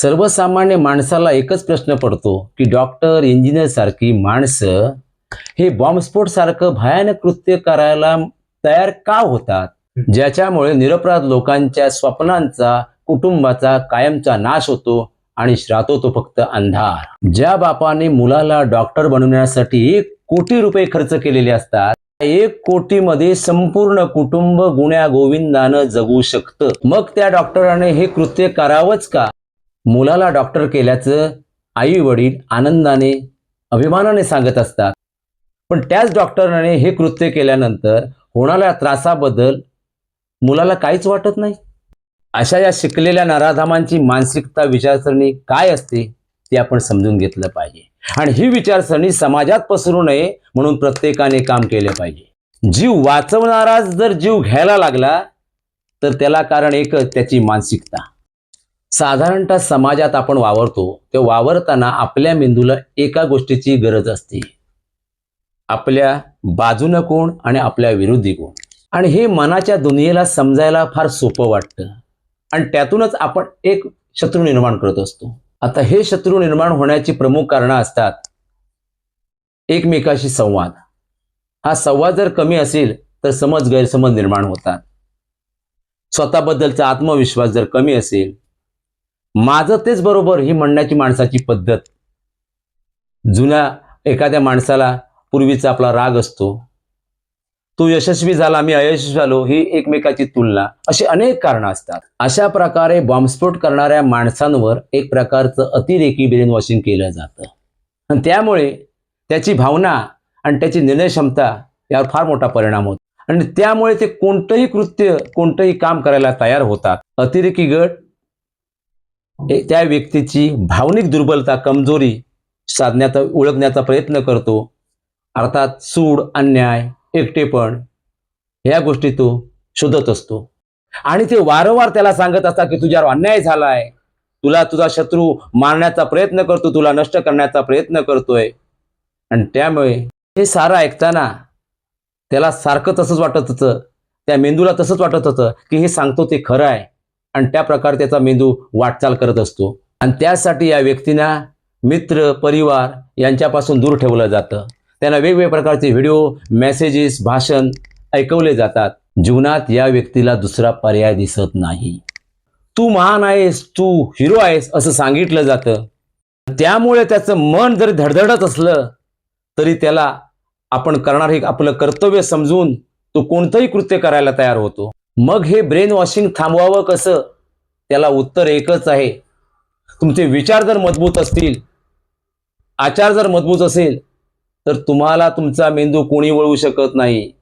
सर्वसामान्य माणसाला एकच प्रश्न पडतो की डॉक्टर इंजिनियर सारखी माणसं हे बॉम्बस्फोट सारखं भयानक कृत्य करायला तयार का होतात? ज्याच्यामुळे निरपराध लोकांच्या स्वप्नांचा कुटुंबाचा कायमचा नाश होतो आणि श्रातो तो फक्त अंधार. ज्या बापाने मुलाला डॉक्टर बनवण्यासाठी एक कोटी रुपये खर्च केलेले असतात एक कोटीमध्ये संपूर्ण कुटुंब गुण्या गोविंदानं जगू शकतं. मग त्या डॉक्टराने हे कृत्य करावंच का? मुलाला डॉक्टर केल्याचं आई वडील आनंदाने अभिमानाने सांगत असतात. पण त्याच डॉक्टराने हे कृत्य केल्यानंतर होणाऱ्या त्रासाबद्दल मुलाला काहीच वाटत नाही. अशा या शिकलेल्या नराधामांची मानसिकता विचारसरणी काय असते ते आपण समजून घेतलं पाहिजे. आणि ही विचारसरणी समाजात पसरू नये म्हणून प्रत्येकाने काम केले पाहिजे. जीव वाचवणाराच जर जीव घ्यायला लागला तर त्याला कारण एकच त्याची मानसिकता. साधारणतः समाजात आपण वावरतो ते वावरताना आपल्या मेंदूला एका गोष्टीची गरज असते. आपल्या बाजूनं कोण आणि आपल्या विरोधी कोण. आणि हे मनाच्या दुनियेला समजायला फार सोपं वाटतं. आणि त्यातूनच आपण एक शत्रू निर्माण करत असतो. आता हे शत्रू निर्माण होण्याची प्रमुख कारणं असतात एकमेकाशी संवाद. हा संवाद जर कमी असेल तर समज गैरसमज निर्माण होतात. स्वतःबद्दलचा आत्मविश्वास जर कमी असेल माझं तेच बरोबर ही म्हणण्याची माणसाची पद्धत. जुन्या एखाद्या माणसाला पूर्वीचा आपला राग असतो. तो यशस्वी झाला मी अयशस्वी झालो ही एकमेकाची तुलना. अशी अनेक कारणं असतात. अशा प्रकारे बॉम्बस्फोट करणाऱ्या माणसांवर एक प्रकारचं अतिरेकी ब्रेन वॉशिंग केलं जातं. आणि त्यामुळे त्याची भावना आणि त्याची निर्णय क्षमता यावर फार मोठा परिणाम होतो. आणि त्यामुळे ते कोणतंही कृत्य कोणतंही काम करायला तयार होतात. अतिरेकी गट त्या व्यक्तीची भावनिक दुर्बलता कमजोरी साधण्याचा ओळखण्याचा प्रयत्न करतो. अर्थात सूड अन्याय एकटेपण ह्या गोष्टी तो शोधत असतो. आणि ते वारंवार त्याला सांगत असतात की तुझ्यावर अन्याय झालाय. तुला तुझा शत्रू मारण्याचा प्रयत्न करतो तुला नष्ट करण्याचा प्रयत्न करतोय. आणि त्यामुळे हे सारं ऐकताना त्याला सारखं तसंच वाटत होतं त्या मेंदूला तसंच वाटत होतं की हे सांगतो ते खरं आहे. आणि त्या प्रकारे त्याचा मेंदू वाटचाल करत असतो. आणि त्यासाठी या व्यक्तींना मित्र परिवार यांच्यापासून दूर ठेवलं जातं. त्यांना वेगवेगळ्या प्रकारचे व्हिडिओ मेसेजेस भाषण ऐकवले जातात. जीवनात या व्यक्तीला दुसरा पर्याय दिसत नाही. तू महान आहेस तू हिरो आहेस असं सांगितलं जातं. त्यामुळे त्याचं मन जरी धडधडत असलं तरी त्याला आपण करणार हे आपलं कर्तव्य समजून तो कोणतंही कृत्य करायला तयार होतो. मग हे ब्रेन वॉशिंग थांबवावं कसं? त्याला उत्तर एकच आहे. तुमचे विचार जर मजबूत असतील आचार जर मजबूत असेल तर तुम्हाला तुमचा मेंदू कोणी वळवू शकत नाही.